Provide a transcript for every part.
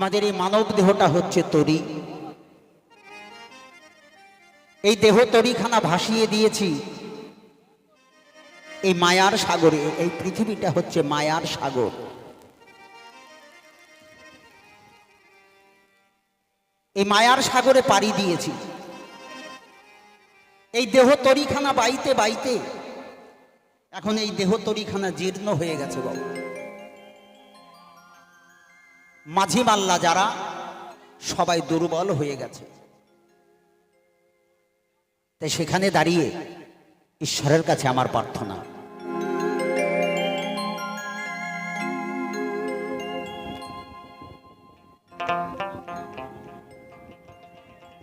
আমাদের এই মানব দেহটা হচ্ছে তরি। এই দেহ তরিখানা ভাসিয়ে দিয়েছি। এই মায়ার সাগরে, এই পৃথিবীটা হচ্ছে মায়ার সাগর। এই মায়ার সাগরে পাড়ি দিয়েছি। এই দেহ তরিখানা বাইতে বাইতে, এখন এই দেহ তরিখানা জীর্ণ হয়ে গেছে বাবু। মাঝি মাল্লা যারা, সবাই দুর্বল হয়ে গেছে। তাই সেখানে দাঁড়িয়ে ঈশ্বরের কাছে আমার প্রার্থনা।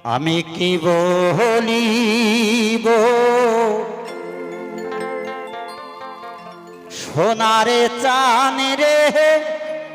আমি কি বলিব সোনারে চান রে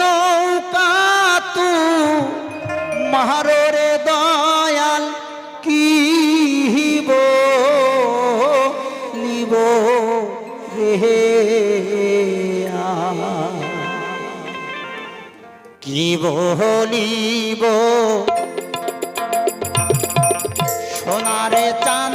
নৌকা তু মাররে দয়াল কি হিব নিব রে। কি বলিব সোনারে চান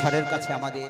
ঈশ্বরের কাছে আমাদের